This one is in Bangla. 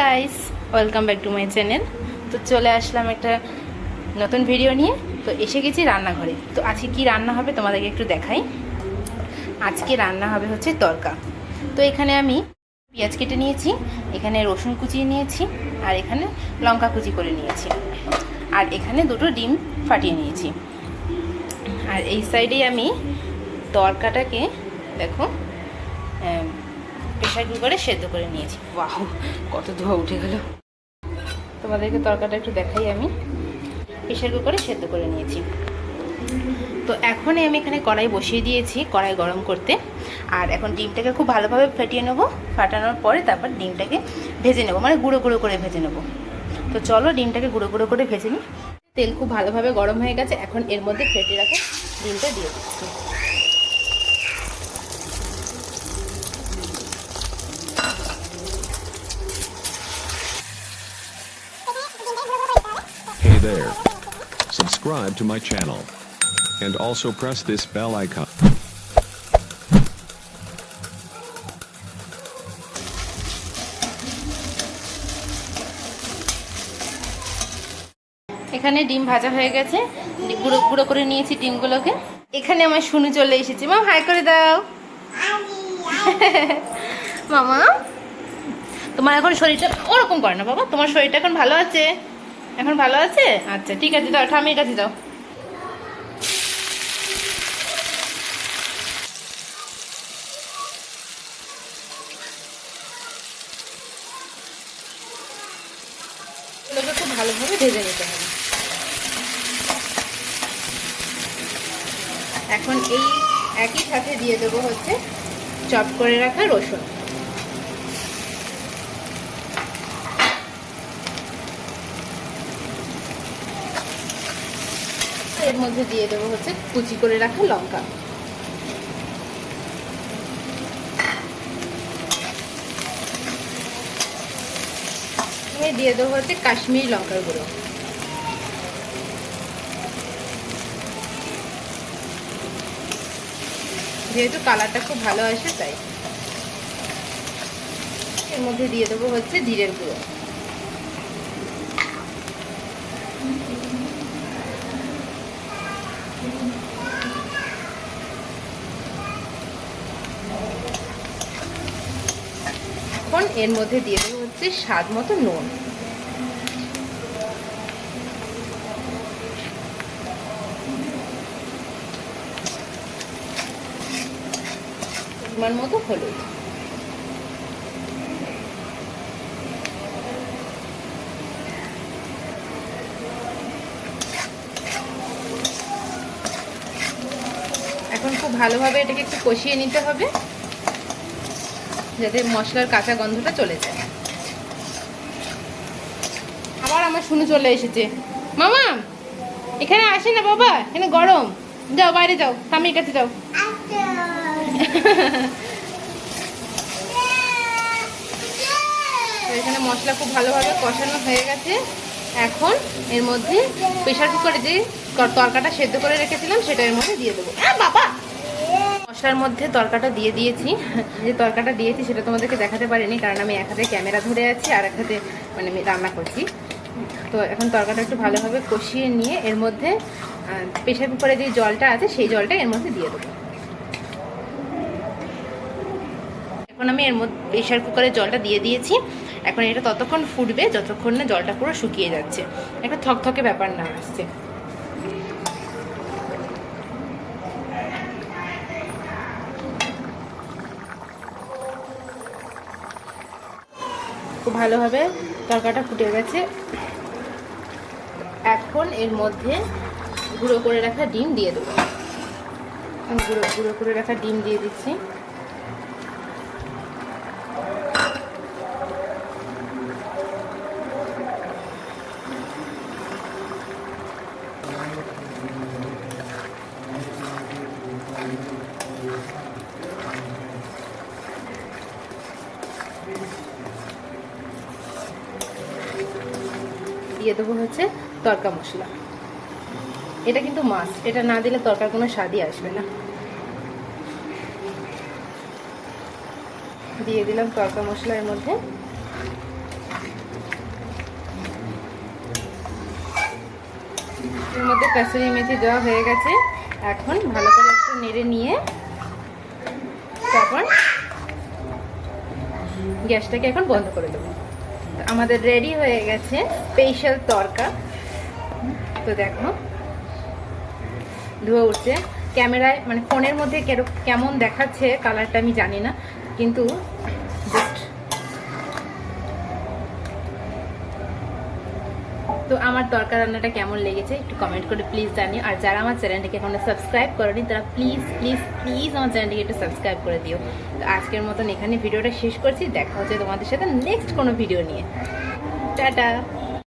Guys welcome back to my channel তো চলে আসলাম একটা নতুন ভিডিও নিয়ে। তো এসে গেছি রান্নাঘরে। তো আজকে কি রান্না হবে তোমাদেরকে একটু দেখাই। আজকে রান্না হবে হচ্ছে তরকা। তো এখানে আমি পেঁয়াজ কেটে নিয়েছি, এখানে রসুন কুচিয়ে নিয়েছি, আর এখানে লঙ্কা কুচি করে নিয়েছি। আর এখানে দুটো ডিম ফাটিয়ে নিয়েছি। আর এই সাইডে আমি তরকাটাকে দেখো প্রেশার কুকারে সেদ্ধ করে নিয়েছি। বাহ কত ধোয়া উঠে গেল। তোমাদেরকে তরকাটা একটু দেখাই আমি। প্রেশার কুকারে সেদ্ধ করে নিয়েছি। তো এখনই আমি এখানে কড়াই বসিয়ে দিয়েছি কড়াই গরম করতে। আর এখন ডিমটাকে খুব ভালোভাবে ফেটিয়ে নেব। ফাটানোর পরে তারপর ডিমটাকে ভেজে নেব মানে গুঁড়ো গুঁড়ো করে ভেজে নেব। তো চলো ডিমটাকে গুঁড়ো গুঁড়ো করে ভেজে নিই। তেল খুব ভালোভাবে গরম হয়ে গেছে এখন এর মধ্যে ফেটে রাখা ডিমটা দিয়ে দিচ্ছি। There. Subscribe to my channel. And also press this bell icon. এখানে ডিম ভাজা হয়ে গেছে গুঁড়ো গুঁড়ো করে নিয়েছি ডিমগুলোকে এখানে আমার শুনু চলে এসেছে মা, হাই করে দাও মামা, তোমার এখন শরীরটা ওরকম করে না বাবা তোমার শরীরটা এখন ভালো আছে এখন ভালো আছে? আচ্ছা ঠিক আছে, দাও ঠামির কাছে এগুলোকে খুব ভালোভাবে ভেজে নিতে হবে। এখন এই একই সাথে দিয়ে দেবো হচ্ছে চপ করে রাখা রসুন। এর মধ্যে দিয়ে দেবো হচ্ছে কুচি করে রাখা লঙ্কা। দিয়ে দেবো হচ্ছে কাশ্মীরি লঙ্কার গুঁড়ো। যেহেতু কালারটা খুব ভালো আসে, তাই। এর মধ্যে দিয়ে দেবো হচ্ছে জিরের গুঁড়ো। এখন এর মধ্যে দিয়ে দেবো হচ্ছে স্বাদ মতো নুন। পরিমাণ মতো হলুদ। এখন খুব ভালোভাবে এটাকে একটু কষিয়ে নিতে হবে। যাতে মশলার কাঁচা গন্ধটা চলে যায়। আবার আমার শুনে চলে এসেছে। মামা এখানে আসে না বাবা এখানে গরম। যাও বাইরে যাও স্বামীর কাছে যাও। এখানে মশলা খুব ভালোভাবে কষানো হয়ে গেছে। এখন এর মধ্যে প্রেশার কুকারে যে তর- তরকাটা সেদ্ধ করে রেখেছিলাম সেটা এর মধ্যে দিয়ে দেবো। আহ, বাবা! মশলার মধ্যে তরকাটা দিয়ে দিয়েছি। যে তরকাটা দিয়েছি সেটা তোমাদেরকে দেখাতে পারিনি, কারণ আমি এক হাতে ক্যামেরা ধরে আছি আর এক হাতে মানে আমি রান্না করছি। তো এখন তরকাটা একটু ভালোভাবে কষিয়ে নিয়ে এর মধ্যে প্রেশার কুকারে যে জলটা আছে সেই জলটা এর মধ্যে দিয়ে দেবো। এখন আমি এর মধ্যে প্রেশার কুকারে জলটা দিয়ে দিয়েছি। এখন এটা ততক্ষণ ফুটবে যতক্ষণ না জলটা পুরো শুকিয়ে যাচ্ছে। একটা থকথকে ব্যাপার না আসছে। খুব ভালোভাবে তরকাটা ফুটে গেছে। এখন এর মধ্যে গুঁড়ো করে রাখা ডিম দিয়ে দেবো। গুঁড়ো গুঁড়ো করে রাখা ডিম দিয়ে দিচ্ছি। দিয়ে দেবো হচ্ছে তরকা মশলা। এটা কিন্তু মাছ এটা না দিলে তরকার কোনো স্বাদই আসবে না। দিয়ে দিলাম তরকা মশলা এর মধ্যে। এর মধ্যে কাসুরি মেথি দেওয়া হয়ে গেছে। এখন ভালো করে একটু নেড়ে নিয়ে তারপর গ্যাসটাকে এখন বন্ধ করে দেবো। আমাদের রেডি হয়ে গেছে স্পেশাল তরকা। তো দেখো, ধুয়ে উঠছে। ক্যামেরায় মানে ফোনের মধ্যে কেমন দেখাচ্ছে কালারটা আমি জানি না, কিন্তু তো আমার তরকা রান্নাটা কেমন লেগেছে একটু কমেন্ট করে প্লিজ জানিও। আর যারা আমার চ্যানেলটিকে এখনও সাবস্ক্রাইব করেনি, তারা প্লিজ প্লিজ প্লিজ আমার চ্যানেলটিকে একটু সাবস্ক্রাইব করে দিও। তো আজকের মতন এখানে ভিডিওটা শেষ করছি। দেখা হচ্ছে তোমাদের সাথে নেক্সট কোনো ভিডিও নিয়ে। টাটা!